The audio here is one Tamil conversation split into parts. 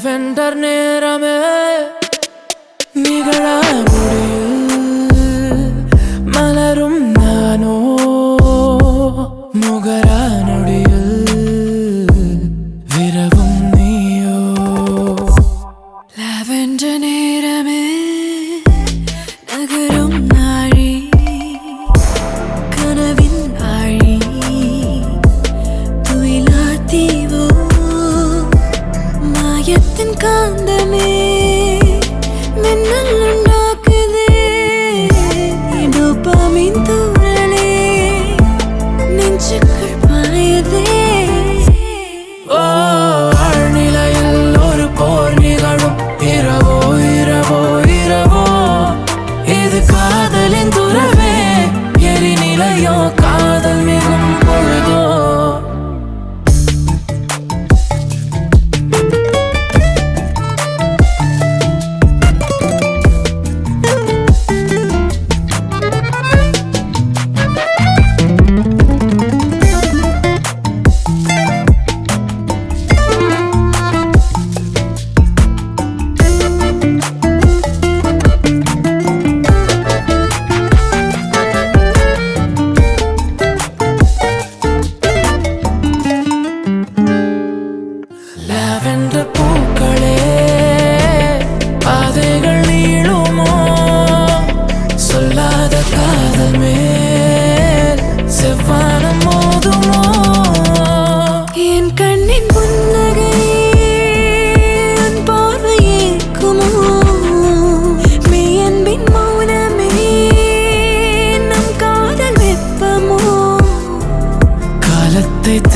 lavender நேரமே நிகழா முடியில் மலரும் நானோ முகரா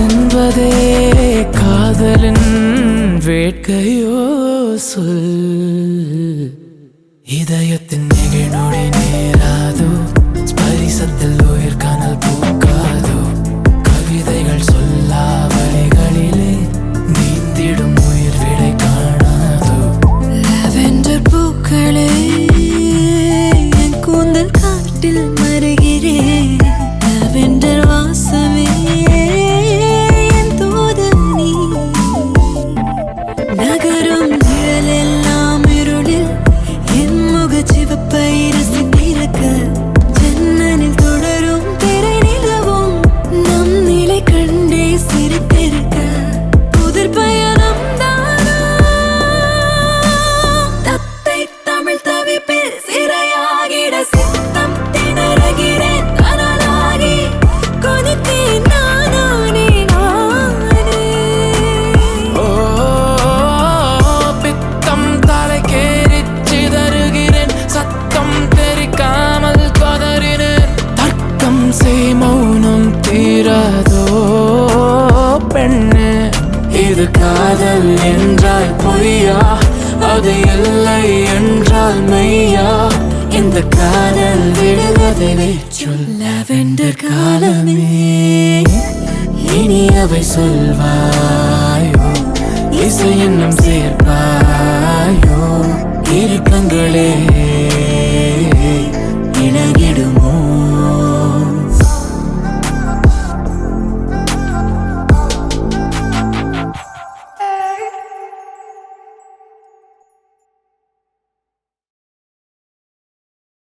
என்பதே காதலின் வேட்கையோ சொல். இதயத்தின் நெகிழொடி நேராதோ ஸ்பரிசத்தில் உயிர் காணல் பூக்கா இது காதல் என்றால் பொய்யா? அது இல்லை என்றால் மெய்யா? இந்த காதல் விடுவதிலே சொல்ல வேண்ட காலமே. இனி அவை சொல்வாயோ? இசை என்னும் சேர்ப்பாயோ? இருக்கங்களே